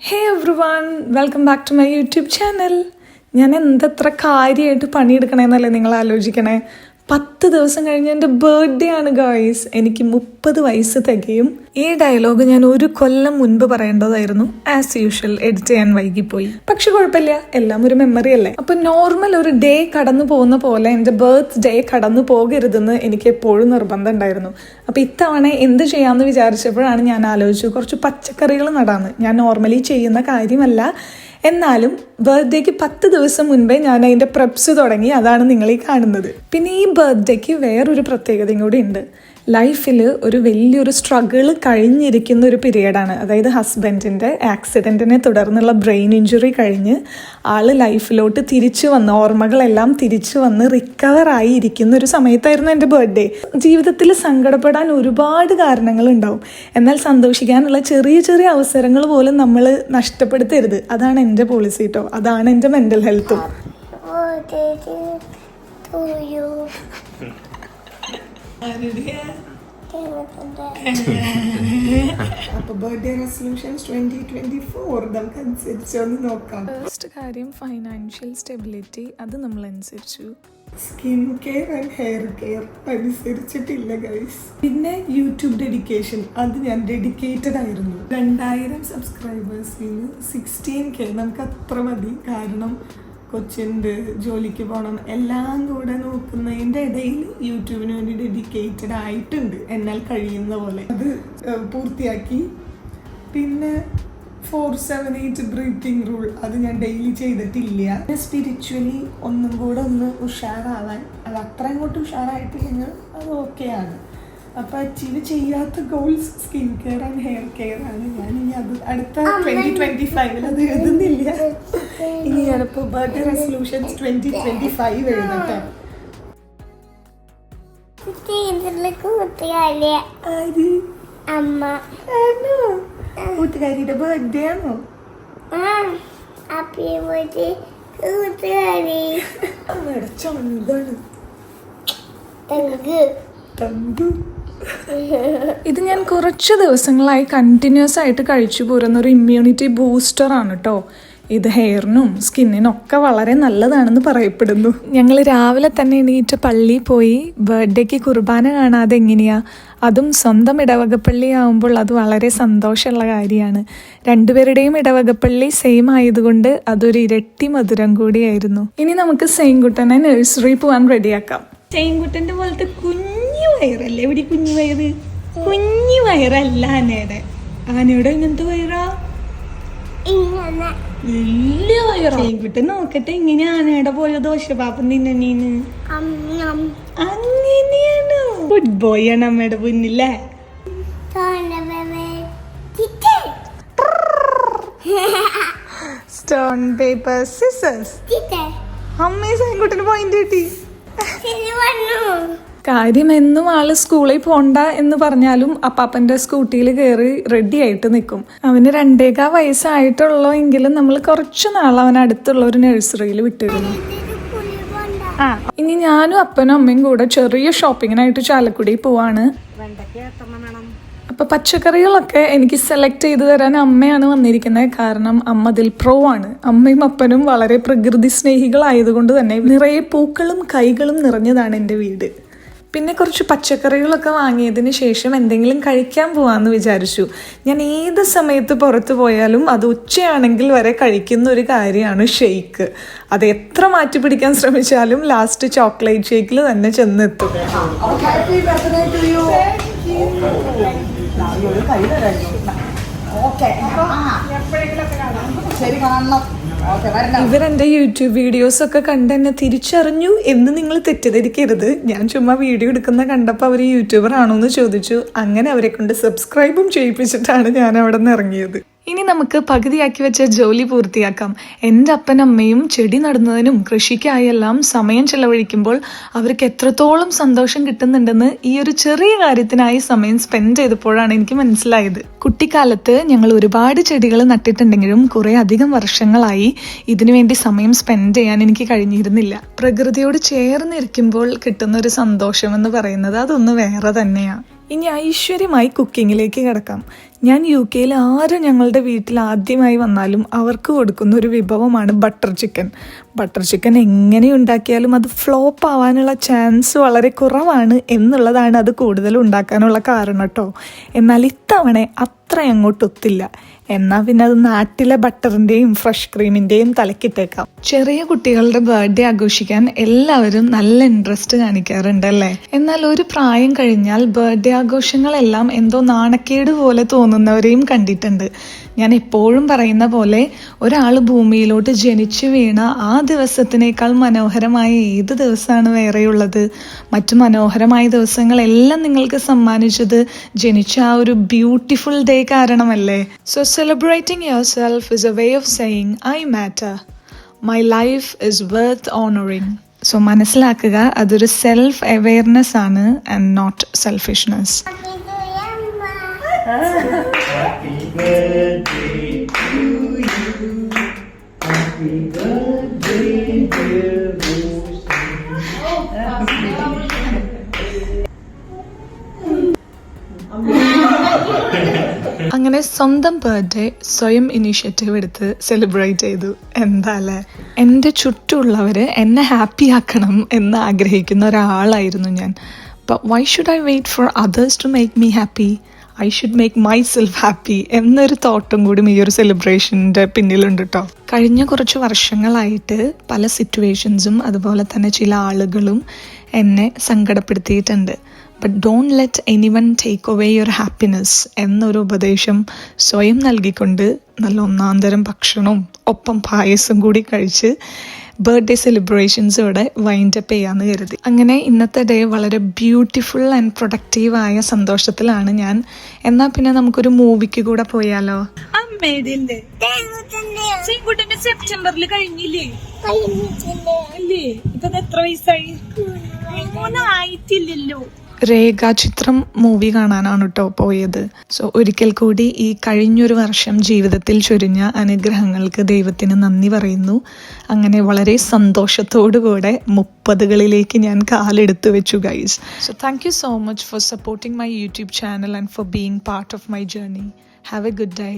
Hey everyone welcome back to my YouTube channel ഞാൻ എന്തത്ര കാര്യമായിട്ട് പണിയെടുക്കണമെന്നല്ലേ നിങ്ങൾ ആലോചിക്കണേ പത്ത് ദിവസം കഴിഞ്ഞ് എന്റെ ബർത്ത്ഡേ ആണ് ഗായ്സ് എനിക്ക് മുപ്പത് വയസ്സ് തികയും. ഈ ഡയലോഗ് ഞാൻ ഒരു കൊല്ലം മുൻപ് പറയേണ്ടതായിരുന്നു. ആസ് യൂഷ്വൽ എഡിറ്റ് ചെയ്യാൻ വൈകിപ്പോയി. പക്ഷെ കുഴപ്പമില്ല. എല്ലാം ഒരു മെമ്മറി അല്ലേ? അപ്പൊ നോർമൽ ഒരു ഡേ കടന്നു പോകുന്ന പോലെ എന്റെ ബർത്ത് ഡേ കടന്നു പോകരുതെന്ന് എനിക്ക് എപ്പോഴും നിർബന്ധം ഉണ്ടായിരുന്നു. അപ്പൊ ഇത്തവണ എന്ത് ചെയ്യാമെന്ന് വിചാരിച്ചപ്പോഴാണ് ഞാൻ ആലോചിച്ചു കുറച്ച് പച്ചക്കറികൾ നടാന്ന്. ഞാൻ നോർമലി ചെയ്യുന്ന കാര്യമല്ല. എന്നാലും ബർത്ത്ഡേക്ക് പത്ത് ദിവസം മുൻപേ ഞാൻ അതിന്റെ പ്രെപ്സ് തുടങ്ങി. അതാണ് നിങ്ങൾ ഈ കാണുന്നത്. പിന്നെ ഈ ബർത്ത്ഡേക്ക് വേറൊരു പ്രത്യേകതയും കൂടി ഉണ്ട്. ലൈഫിൽ ഒരു വലിയൊരു സ്ട്രഗിൾ കഴിഞ്ഞിരിക്കുന്ന ഒരു പീരീഡാണ് അതായത് ഹസ്ബൻഡിന്റെ ആക്സിഡന്റിനെ തുടർന്നുള്ള ബ്രെയിൻ ഇഞ്ചുറി കഴിഞ്ഞ് ആൾ ലൈഫിലോട്ട് തിരിച്ചു വന്ന് ഓർമ്മകളെല്ലാം തിരിച്ചു വന്ന് റിക്കവർ ആയി ഇരിക്കുന്ന ഒരു സമയത്തായിരുന്നു എന്റെ ബർത്ത്ഡേ. ജീവിതത്തിൽ സങ്കടപ്പെടാൻ ഒരുപാട് കാരണങ്ങൾ ഉണ്ടാവും എന്നാൽ സന്തോഷിക്കാനുള്ള ചെറിയ ചെറിയ അവസരങ്ങൾ പോലും നമ്മൾ നഷ്ടപ്പെടുത്തരുത്. അതാണ് എന്റെ പോളിസി കേട്ടോ അതാണ് എന്റെ മെന്റൽ ഹെൽത്തും. അപ്പൊ birthday resolutions twenty twenty four നമുക്ക് അനുസരിച്ച് നോക്കാം. ഫസ്റ്റ് കാര്യം ഫൈനാൻഷ്യൽ സ്റ്റെബിലിറ്റി അത് നമ്മൾ അനുസരിച്ചു skin care and hair care അനുസരിച്ചിട്ടില്ല guys പിന്നെ യൂട്യൂബ് ഡെഡിക്കേഷൻ അത് ഞാൻ ഡെഡിക്കേറ്റഡ് ആയിരുന്നു. രണ്ടായിരം സബ്സ്ക്രൈബേഴ്സിൽ സിക്സ്റ്റീൻ കെ നമുക്ക് അത്ര മതി. കാരണം കൊച്ചുണ്ട് ജോലിക്ക് പോകണം എല്ലാം കൂടെ നോക്കുന്നതിന്റെ ഇടയിൽ യൂട്യൂബിന് വേണ്ടി ഡെഡിക്കേറ്റഡ് ആയിട്ടുണ്ട്. എന്നാൽ കഴിയുന്ന പോലെ. അത് പൂർത്തിയാക്കി. പിന്നെ four seven eight breathing rule അത് ഞാൻ ഡെയിലി ചെയ്തിട്ടില്ല. സ്പിരിച്വലി ഒന്നും കൂടെ ഒന്ന് ഉഷാറാവാൻ. അത് അത്ര അങ്ങോട്ട് ഉഷാറായിട്ടില്ലെങ്കിൽ അത് ഓക്കെയാണ് അപ്പൊ അച്ചീവ് ചെയ്യാത്ത goals skin care and hair care ആണ്. ഞാൻ ഇനി അത് അടുത്ത ട്വന്റി ട്വന്റി ഫൈവിൽ അത് എഴുതുന്നില്ല. ഇനി ഞാനിപ്പോ birthday resolutions twenty twenty five എഴുതട്ടെ കൂട്ടുകാരിയുടെ ബർത്ത്ഡേ ആണോ? കൂട്ടുകാരി. തങ്ക്. തങ്കു. ഇത് ഞാൻ കുറച്ച് ദിവസങ്ങളായി കണ്ടിന്യൂസ് ആയിട്ട് കഴിച്ചു പോരുന്ന ഒരു ഇമ്മ്യൂണിറ്റി ബൂസ്റ്റർ ആണ് കേട്ടോ ഇത് ഹെയറിനും സ്കിന്നിനും ഒക്കെ വളരെ നല്ലതാണെന്ന് പറയപ്പെടുന്നു. ഞങ്ങൾ രാവിലെ തന്നെ എണീറ്റ് പള്ളി പോയി ബർത്ത്ഡേക്ക് കുർബാന കാണാതെ എങ്ങനെയാ? അതും സ്വന്തം ഇടവകപ്പള്ളി ആവുമ്പോൾ അത് വളരെ സന്തോഷമുള്ള കാര്യമാണ്. രണ്ടുപേരുടെയും ഇടവകപ്പള്ളി സെയിം ആയതുകൊണ്ട് അതൊരു ഇരട്ടി മധുരം കൂടിയായിരുന്നു. ഇനി നമുക്ക് സെയിൻകുട്ടനെ നഴ്സറി പോവാൻ റെഡിയാക്കാം സെയിൻകുട്ടന്റെ പോലത്തെ കുഞ്ഞു വയറല്ലേ? ഇവിടെ കുഞ്ഞു വയറ്? കുഞ്ഞു വയറല്ല ആനയുടെ. ആനയുടെ ഇങ്ങനത്തെ വയറാ? വലിയ വയറാ. സെയിൻകുട്ടൻ നോക്കട്ടെ ഇങ്ങനെ ആനയുടെ പോലെ ദോശപാപ്പം തിന്നണീന്ന് അങ്ങനെയാണ് ഗുഡ് ബോയ് ആണ് അമ്മയുടെ മുന്നില്ലേ ചിറ്റേ. സ്റ്റോൺ പേപ്പർ സിസേഴ്സ് അമ്മയെ സൈൻകുട്ടിന് പോയിന്റ് കിട്ടി. ശരി വന്നു. കാര്യം എന്നും ആൾ സ്കൂളിൽ പോണ്ട എന്ന് പറഞ്ഞാലും അപ്പാപ്പന്റെ സ്കൂട്ടിയിൽ കയറി റെഡി ആയിട്ട് നിൽക്കും അവന് രണ്ടേകാ വയസ്സായിട്ടുള്ളോ എങ്കിലും നമ്മൾ കുറച്ചു നാൾ അവൻ അടുത്തുള്ള ഒരു നഴ്സറിയിൽ വിട്ടിരുന്നു. ഇനി ഞാനും അപ്പനും അമ്മയും കൂടെ ചെറിയ ഷോപ്പിങ്ങിനായിട്ട് ചാലക്കുടി പോവാണ്. അപ്പൊ പച്ചക്കറികളൊക്കെ എനിക്ക് സെലക്ട് ചെയ്ത് തരാൻ അമ്മയാണ് വന്നിരിക്കുന്നത്. കാരണം അമ്മ അതിൽ പ്രോ ആണ്. അമ്മയും അപ്പനും വളരെ പ്രകൃതി സ്നേഹികളായതുകൊണ്ട് തന്നെ നിറയെ പൂക്കളും കൈകളും നിറഞ്ഞതാണ് എന്റെ വീട്. പിന്നെ കുറച്ച് പച്ചക്കറികളൊക്കെ വാങ്ങിയതിന് ശേഷം എന്തെങ്കിലും കഴിക്കാൻ പോവാന്ന് വിചാരിച്ചു. ഞാൻ ഏത് സമയത്ത് പുറത്തു പോയാലും അത് ഉച്ചയാണെങ്കിൽ വരെ കഴിക്കുന്ന ഒരു കാര്യമാണ് ഷെയ്ക്ക് അത് എത്ര മാറ്റി പിടിക്കാൻ ശ്രമിച്ചാലും ലാസ്റ്റ് ചോക്ലേറ്റ് ഷേക്കിൽ തന്നെ ചെന്നെത്തും. ഇവരെന്റെ യൂട്യൂബ് വീഡിയോസ് ഒക്കെ കണ്ട് എന്നെ തിരിച്ചറിഞ്ഞു എന്ന് നിങ്ങൾ തെറ്റിദ്ധരിക്കരുത്. ഞാൻ ചുമ്മാ വീഡിയോ എടുക്കുന്ന കണ്ടപ്പോൾ അവർ യൂട്യൂബർ ആണോ എന്ന് ചോദിച്ചു. അങ്ങനെ അവരെ കൊണ്ട് സബ്സ്ക്രൈബും ചെയ്യിപ്പിച്ചിട്ടാണ് ഞാൻ അവിടെ നിന്ന് ഇറങ്ങിയത്. ഇനി നമുക്ക് പകുതിയാക്കി വെച്ച ജോലി പൂർത്തിയാക്കാം. എന്റെ അപ്പനമ്മയും ചെടി നടുന്നതിനും കൃഷിക്കായെല്ലാം സമയം ചെലവഴിക്കുമ്പോൾ അവർക്ക് എത്രത്തോളം സന്തോഷം കിട്ടുന്നുണ്ടെന്ന് ഈ ഒരു ചെറിയ കാര്യത്തിനായി സമയം സ്പെൻഡ് ചെയ്തപ്പോഴാണ് എനിക്ക് മനസ്സിലായത്. കുട്ടിക്കാലത്ത് ഞങ്ങൾ ഒരുപാട് ചെടികൾ നട്ടിട്ടുണ്ടെങ്കിലും കുറെ അധികം വർഷങ്ങളായി ഇതിനുവേണ്ടി സമയം സ്പെൻഡ് ചെയ്യാൻ എനിക്ക് കഴിഞ്ഞിരുന്നില്ല. പ്രകൃതിയോട് ചേർന്നിരിക്കുമ്പോൾ കിട്ടുന്ന ഒരു സന്തോഷം എന്ന് പറയുന്നത് അതൊന്ന് വേറെ തന്നെയാണ് ഇനി ഐശ്വര്യമായി കുക്കിങ്ങിലേക്ക് കിടക്കാം. ഞാൻ യു കെയിൽ ആര് ഞങ്ങളുടെ വീട്ടിൽ ആദ്യമായി വന്നാലും അവർക്ക് കൊടുക്കുന്ന ഒരു വിഭവമാണ് ബട്ടർ ചിക്കൻ. ബട്ടർ ചിക്കൻ എങ്ങനെ ഉണ്ടാക്കിയാലും അത് ഫ്ലോപ്പ് ആവാനുള്ള ചാൻസ് വളരെ കുറവാണ് എന്നുള്ളതാണ് അത് കൂടുതൽ ഉണ്ടാക്കാനുള്ള കാരണം കേട്ടോ. എന്നാൽ ഇത്തവണ അത്ര അങ്ങോട്ടൊത്തില്ല എന്നാൽ പിന്നെ അത് നാട്ടിലെ ബട്ടറിന്റെയും ഫ്രഷ് ക്രീമിന്റെയും തലക്കിട്ടേക്കാം. ചെറിയ കുട്ടികളുടെ ബർത്ത്ഡേ ആഘോഷിക്കാൻ എല്ലാവരും നല്ല ഇൻട്രസ്റ്റ് കാണിക്കാറുണ്ട് അല്ലേ എന്നാൽ ഒരു പ്രായം കഴിഞ്ഞാൽ ബർത്ത്ഡേ ആഘോഷങ്ങളെല്ലാം എന്തോ നാണക്കേട് പോലെ തോന്നുന്നവരെയും കണ്ടിട്ടുണ്ട്. ഞാൻ എപ്പോഴും പറയുന്ന പോലെ ഒരാൾ ഭൂമിയിലോട്ട് ജനിച്ചു വീണ ആ ദിവസത്തിനേക്കാൾ മനോഹരമായ ഏത് ദിവസമാണ് വേറെയുള്ളത്? മറ്റു മനോഹരമായ ദിവസങ്ങളെല്ലാം നിങ്ങൾക്ക് സമ്മാനിച്ചത് ജനിച്ച ആ ഒരു beautiful day കാരണമല്ലേ? So celebrating yourself is a way of saying I matter my life is worth honouring so മനസ്സിലാക്കുക അതൊരു സെൽഫ് അവെയർനെസ് ആണ് and not selfishness Happy birthday, അങ്ങനെ സ്വന്തം ബർത്ത്ഡേ സ്വയം ഇനീഷ്യേറ്റീവ് എടുത്ത് സെലിബ്രേറ്റ് ചെയ്തു. എന്താ അല്ലേ എന്റെ ചുറ്റുമുള്ളവർ എന്നെ ഹാപ്പി ആക്കണം എന്ന് ആഗ്രഹിക്കുന്ന ഒരാളായിരുന്നു ഞാൻ. But why should I wait for others to make me happy I should make myself happy എന്നൊരു തോട്ടും കൂടി ഈ ഒരു സെലിബ്രേഷന്റെ പിന്നിലുണ്ട് കേട്ടോ കഴിഞ്ഞ കുറച്ച് വർഷങ്ങളായിട്ട് പല സിറ്റുവേഷൻസും അതുപോലെ തന്നെ ചില ആളുകളും എന്നെ സങ്കടപ്പെടുത്തിയിട്ടുണ്ട്. But don't let anyone take away your happiness എന്നൊരു ഉപദേശം സ്വയം നൽകിക്കൊണ്ട് നല്ല ഒന്നാന്തരം ഭക്ഷണവും ഒപ്പം പായസം കൂടി കഴിച്ച് ബർത്ത്ഡേ സെലിബ്രേഷൻസോടെ വൈൻഡ് അപ്പ് ചെയ്യാമെന്ന് കരുതി. അങ്ങനെ ഇന്നത്തെ ഡേ വളരെ ബ്യൂട്ടിഫുൾ ആൻഡ് പ്രൊഡക്റ്റീവായ സന്തോഷത്തിലാണ് ഞാൻ. എന്നാൽ പിന്നെ നമുക്കൊരു മൂവിക്ക് കൂടെ പോയാലോ? ചെങ്കുട്ടന്റെ സെപ്റ്റംബറിൽ കഴിഞ്ഞില്ലേ? അല്ലേ ഇപ്പൊ എത്ര വയസ്സായി? മൂന്നായിട്ടില്ലല്ലോ. രേഖാചിത്രം മൂവി കാണാനാണ് കേട്ടോ പോയത്. സോ ഒരിക്കൽ കൂടി ഈ കഴിഞ്ഞൊരു വർഷം ജീവിതത്തിൽ ചൊരിഞ്ഞ അനുഗ്രഹങ്ങൾക്ക് ദൈവത്തിന് നന്ദി പറയുന്നു. അങ്ങനെ വളരെ സന്തോഷത്തോടുകൂടെ മുപ്പതുകളിലേക്ക് ഞാൻ കാലെടുത്ത് വെച്ചു guys so thank you so much for supporting my YouTube channel and for being part of my journey have a good day